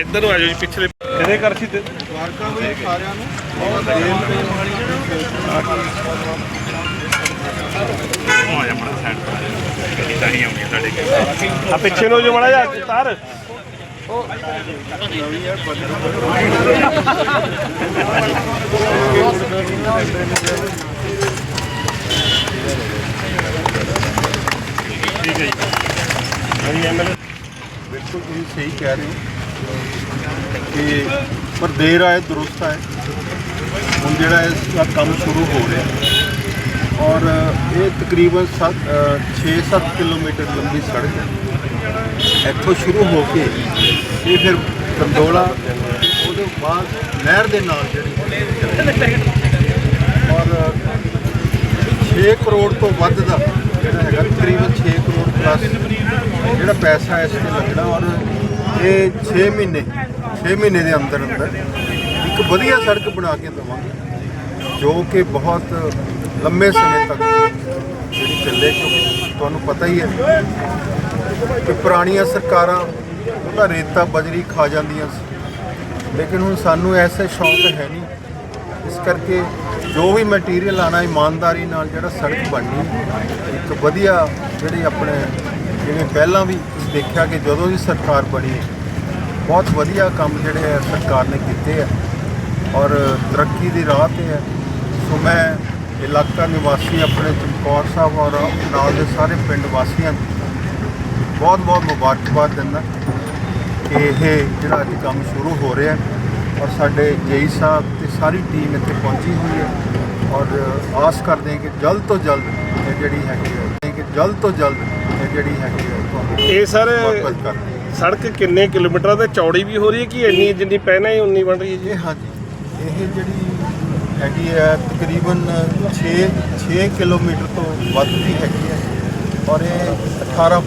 ਇੱਧਰ ਨੂੰ ਆ ਜਾਓ ਜੀ ਪਿਛਲੇ ਇਹਦੇ ਕਰ ਸੀ ਤੇ? ਵਾਰਕਾ ਵੀ ਸਾਰਿਆਂ ਨੂੰ। ਆ ਜਾ ਮੜਾ ਸਾਈਡ ਤੇ ਗੱਡੀ ਤਾਂ ਨਹੀਂ ਆਉਂਦੀ ਸਾਡੇ ਕੋਲ। ਆ ਪਿੱਛੇ ਨੂੰ ਜੋ ਮੜਾ ਜਾ ਤਾਰ। ਠੀਕ ਹੈ ਜੀ ਹਾਂਜੀ ਐਮਐਲਏ ਬਿਲਕੁਲ ਤੁਸੀਂ ਸਹੀ ਕਹਿ ਰਹੇ ਹੋ ਕਿ ਪਰ ਦੇਰ ਆਏ, ਦਰੁਸਤ ਆਏ। ਹੁਣ ਜਿਹੜਾ ਇਸ ਦਾ ਕੰਮ ਸ਼ੁਰੂ ਹੋ ਰਿਹਾ ਔਰ ਇਹ ਤਕਰੀਬਨ 6-7 ਕਿਲੋਮੀਟਰ ਲੰਬੀ ਸੜਕ ਹੈ। ਇੱਥੋਂ ਸ਼ੁਰੂ ਹੋ ਕੇ ਇਹ ਫਿਰ ਕੰਦੋਲਾ ਉਹਦੇ ਬਾਅਦ ਨਹਿਰ ਦੇ ਨਾਲ ਜਿਹੜੀ ਔਰ 6 ਕਰੋੜ ਤੋਂ ਵੱਧ ਦਾ ਜਿਹੜਾ ਹੈਗਾ ਤਕਰੀਬਨ 6 ਕਰੋੜ ਪਲੱਸ ਜਿਹੜਾ ਪੈਸਾ ਇਸ ਤੇ ਲੱਗਣਾ ਔਰ ਇਹ 6 ਮਹੀਨੇ 6 ਮਹੀਨੇ ਦੇ ਅੰਦਰ ਅੰਦਰ ਇੱਕ ਵਧੀਆ ਸੜਕ ਬਣਾ ਕੇ ਦੇਵਾਂਗੇ, ਜੋ ਕਿ ਬਹੁਤ ਲੰਮੇ ਸਮੇਂ ਤੱਕ ਜਿਹੜੀ ਚੱਲੇ, ਕਿਉਂਕਿ ਤੁਹਾਨੂੰ ਪਤਾ ਹੀ ਹੈ ਕਿ ਪੁਰਾਣੀਆਂ ਸਰਕਾਰਾਂ ਉਹਦਾ ਰੇਤਾ ਬਜਰੀ ਖਾ ਜਾਂਦੀਆਂ ਸੀ। ਲੇਕਿਨ ਹੁਣ ਸਾਨੂੰ ਐਸਾ ਸ਼ੌਂਕ ਹੈ ਨਹੀਂ, ਇਸ ਕਰਕੇ ਜੋ ਵੀ ਮਟੀਰੀਅਲ ਆਣਾ ਇਮਾਨਦਾਰੀ ਨਾਲ ਜਿਹੜਾ ਸੜਕ ਬਣਨੀ, ਇੱਕ ਵਧੀਆ ਜਿਹੜੀ ਆਪਣੇ, ਜਿਵੇਂ ਪਹਿਲਾਂ ਵੀ ਤੁਸੀਂ ਦੇਖਿਆ ਕਿ ਜਦੋਂ ਦੀ ਸਰਕਾਰ ਬਣੀ, ਬਹੁਤ ਵਧੀਆ ਕੰਮ ਜਿਹੜੇ ਹੈ ਸਰਕਾਰ ਨੇ ਕੀਤੇ ਆ ਔਰ ਤਰੱਕੀ ਦੀ ਰਾਹ ਤੇ ਹੈ ਸੋ ਮੈਂ ਇਲਾਕਾ ਨਿਵਾਸੀ ਆਪਣੇ ਚਮਕੌਰ ਸਾਹਿਬ ਔਰ ਨਾਲ ਦੇ ਸਾਰੇ ਪਿੰਡ ਵਾਸੀਆਂ ਨੂੰ ਬਹੁਤ ਬਹੁਤ ਮੁਬਾਰਕਬਾਦ ਦਿੰਦਾ ਕਿ ਇਹ ਜਿਹੜਾ ਅੱਜ ਕੰਮ ਸ਼ੁਰੂ ਹੋ ਰਿਹਾ ਔਰ ਸਾਡੇ ਜੇਈ ਸਾਹਿਬ ਤੇ ਸਾਰੀ ਟੀਮ ਇੱਥੇ ਪਹੁੰਚੀ ਹੋਈ ਹੈ। ਔਰ ਆਸ ਕਰਦੇ ਹਾਂ ਕਿ ਜਲਦ ਤੋਂ ਜਲਦ ਇਹ ਜਿਹੜੀ ਹੈਗੀ ਹੈ ਕਿ ਜਲਦ ਤੋਂ ਜਲਦ ਇਹ ਜਿਹੜੀ ਹੈਗੀ ਹੈ ਤੁਹਾਨੂੰ ਇਹ ਸਰ ਸੜਕ ਕਿੰਨੇ ਕਿਲੋਮੀਟਰਾਂ ਤੇ ਚੌੜੀ ਵੀ ਹੋ ਰਹੀ ਹੈ ਕਿ ਇੰਨੀ ਜਿੰਨੀ ਪਹਿਲਾਂ ਹੀ ਉਨੀ ਬਣ ਰਹੀ ਹੈ ਜੀ? ਇਹ ਹਾਂਜੀ ਇਹ ਜਿਹੜੀ ਹੈਗੀ ਹੈ ਤਕਰੀਬਨ 6 6 ਕਿਲੋਮੀਟਰ ਤੋਂ ਵੱਧ ਦੀ ਹੈਗੀ ਹੈ ਔਰ ਇਹ 18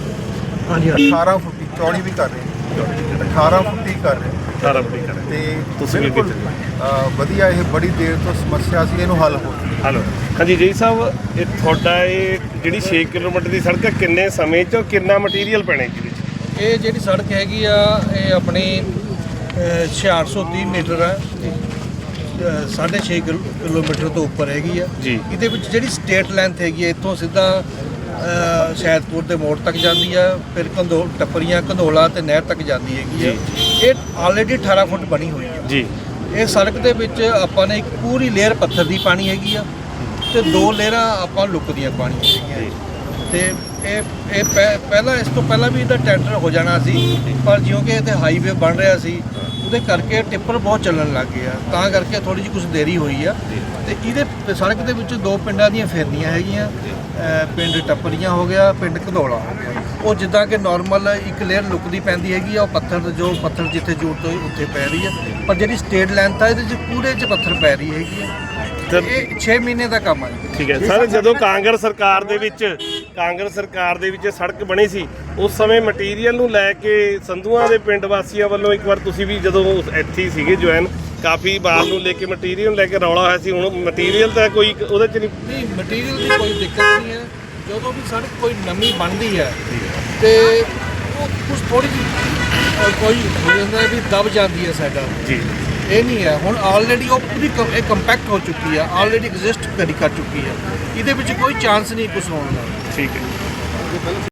ਹਾਂਜੀ 18 ਫੁੱਟ ਦੀ ਚੌੜੀ ਵੀ ਕਰ ਰਹੇ ਨੇ। 18 ਫੁੱਟ ਦੀ ਕਰ ਰਹੇ ਨੇ। ਸਾਰਾ ਬੜੀ ਕਰ ਤੇ ਤੁਸੀਂ ਵੀ ਬਿਲਕੁਲ ਅ, ਵਧੀਆ ਇਹ ਬੜੀ ਦੇਰ ਤੋਂ ਸਮੱਸਿਆ ਸੀ ਇਹਨੂੰ ਹੱਲ ਹੋ ਹਲੋ। ਹਾਂਜੀ ਜੀ ਸਾਹਿਬ ਇਹ ਤੁਹਾਡਾ ਇਹ ਜਿਹੜੀ 6 ਕਿਲੋਮੀਟਰ ਦੀ ਸੜਕ ਹੈ ਕਿੰਨੇ ਸਮੇਂ ਚ ਔਰ ਕਿੰਨਾ ਮਟੀਰੀਅਲ ਪੈਣਾ ਇਹਦੇ ਵਿੱਚ? ਇਹ ਜਿਹੜੀ ਸੜਕ ਹੈਗੀ ਆ ਇਹ ਆਪਣੀ ਅਹ, 630 ਮੀਟਰ ਆ। 6.5 ਕਿਲੋਮੀਟਰ ਤੋਂ ਉੱਪਰ ਹੈਗੀ ਆ। ਜੀ। ਇਹਦੇ ਵਿੱਚ ਜਿਹੜੀ ਸਟੇਟ ਲੈਂਥ ਹੈਗੀ ਆ ਇੱਥੋਂ ਸਿੱਧਾ ਅਹ, ਸ਼ਹਿਦਪੁਰ ਦੇ ਮੋੜ ਤੱਕ ਜਾਂਦੀ ਆ ਫਿਰ ਕੰਦੋਲ ਟੱਪਰੀਆਂ ਕੰਧੋਲਾ ਤੇ ਨਹਿਰ ਤੱਕ ਜਾਂਦੀ ਹੈਗੀ ਆ। ਇਹ ਆਲਰੇਡੀ 18 ਫੁੱਟ ਬਣੀ ਹੋਈ ਆ ਜੀ। ਇਹ ਸੜਕ ਦੇ ਵਿੱਚ ਆਪਾਂ ਨੇ ਇੱਕ ਪੂਰੀ ਲੇਅਰ ਪੱਥਰ ਦੀ ਪਾਣੀ ਹੈਗੀ ਆ ਤੇ ਦੋ ਲੇਅਰਾਂ ਆਪਾਂ ਲੁੱਕ ਦੀਆਂ ਪਾਣੀ ਹੈਗੀਆਂ। ਤੇ ਇਹ ਇਹ ਪਹਿ- ਪਹਿਲਾਂ ਇਸ ਤੋਂ ਪਹਿਲਾਂ ਵੀ ਇਹਦਾ ਟੈਂਡਰ ਹੋ ਜਾਣਾ ਸੀ ਪਰ ਜਿਉਂ ਕਿ ਇੱਥੇ ਹਾਈਵੇ ਬਣ ਰਿਹਾ ਸੀ ਉਹਦੇ ਕਰਕੇ ਟਿੱਪਰ ਬਹੁਤ ਚੱਲਣ ਲੱਗ ਗਏ ਆ। ਤਾਂ ਕਰਕੇ ਥੋੜੀ ਜਿਹੀ ਕੁਝ ਦੇਰੀ ਹੋਈ ਆ। ਤੇ ਇਹਦੇ ਸੜਕ ਦੇ ਵਿੱਚ ਦੋ ਪਿੰਡਾਂ ਦੀਆਂ ਫੇਰਨੀਆਂ ਹੈਗੀਆਂ। ਪਿੰਡ ਟੱਪਰੀਆਂ ਹੋ ਗਿਆ ਪਿੰਡ ਘਦੌਲਾ ਹੋ ਗਿਆ। ਉਹ ਜਿੱਦਾਂ ਕਿ ਨਾਰਮਲ ਇੱਕ ਲੇਅਰ ਲੁਕਦੀ ਪੈਂਦੀ ਹੈਗੀ ਆ ਉਹ ਪੱਥਰ ਜੋ ਪੱਥਰ ਜਿੱਥੇ ਜ਼ਰੂਰਤ ਹੋਈ ਉੱਥੇ ਪੈ ਰਹੀ ਆ। ਪਰ ਜਿਹੜੀ ਸਟੇਟ ਲੈਂਥ ਆ ਇਹਦੇ 'ਚ ਪੂਰੇ 'ਚ ਪੱਥਰ ਪੈ ਰਹੀ ਹੈਗੀ ਆ। ਇਹ 6 ਮਹੀਨੇ ਦਾ ਕੰਮ ਆ ਠੀਕ ਹੈ। ਸਰ ਜਦੋਂ ਕਾਂਗਰਸ ਸਰਕਾਰ ਦੇ ਵਿੱਚ ਕਾਂਗਰਸ ਸਰਕਾਰ ਦੇ ਵਿੱਚ ਸੜਕ ਬਣੀ ਸੀ ਉਸ ਸਮੇਂ ਮਟੀਰੀਅਲ ਨੂੰ ਲੈ ਕੇ ਸੰਧੂਆਂ ਦੇ ਪਿੰਡ ਵਾਸੀਆਂ ਵੱਲੋਂ ਇੱਕ ਵਾਰ ਤੁਸੀਂ ਵੀ ਜਦੋਂ ਇੱਥੇ ਸੀਗੇ ਜੁਆਇਨ ਕਾਫੀ ਬਾਰ ਨੂੰ ਲੈ ਕੇ ਮਟੀਰੀਅਲ ਲੈ ਕੇ ਰੌਲਾ ਹੋਇਆ ਸੀ ਹੁਣ ਮਟੀਰੀਅਲ ਤਾਂ ਕੋਈ ਉਹਦੇ ਚ ਨਹੀਂ। ਨਹੀਂ ਮਟੀਰੀਅਲ ਦੀ ਕੋਈ ਦਿੱਕਤ ਨਹੀਂ ਹੈ। ਜਦੋਂ ਵੀ ਸੜਕ ਕੋਈ ਨਵੀਂ ਬਣਦੀ ਹੈ ਤੇ ਉਹ ਕੁਝ ਥੋੜੀ ਜਿਹੀ ਕੋਈ ਹੋ ਜਾਂਦਾ ਵੀ ਦਬ ਜਾਂਦੀ ਹੈ ਸਾਡਾ। ਜੀ। ਇਹ ਨਹੀਂ ਹੈ। ਹੁਣ ਆਲਰੇਡੀ ਉਹ ਪੂਰੀ ਕੰ- ਇਹ ਕੰਪੈਕਟ ਹੋ ਚੁੱਕੀ ਹੈ। ਆਲਰੇਡੀ ਐਗਜ਼ਿਸਟ ਕਰੀ ਕਰ ਚੁੱਕੀ ਹੈ। ਇਹਦੇ ਵਿੱਚ ਕੋਈ ਚਾਂਸ ਨਹੀਂ ਕੁਝ ਹੋਣ ਦਾ। ਠੀਕ ਹੈ।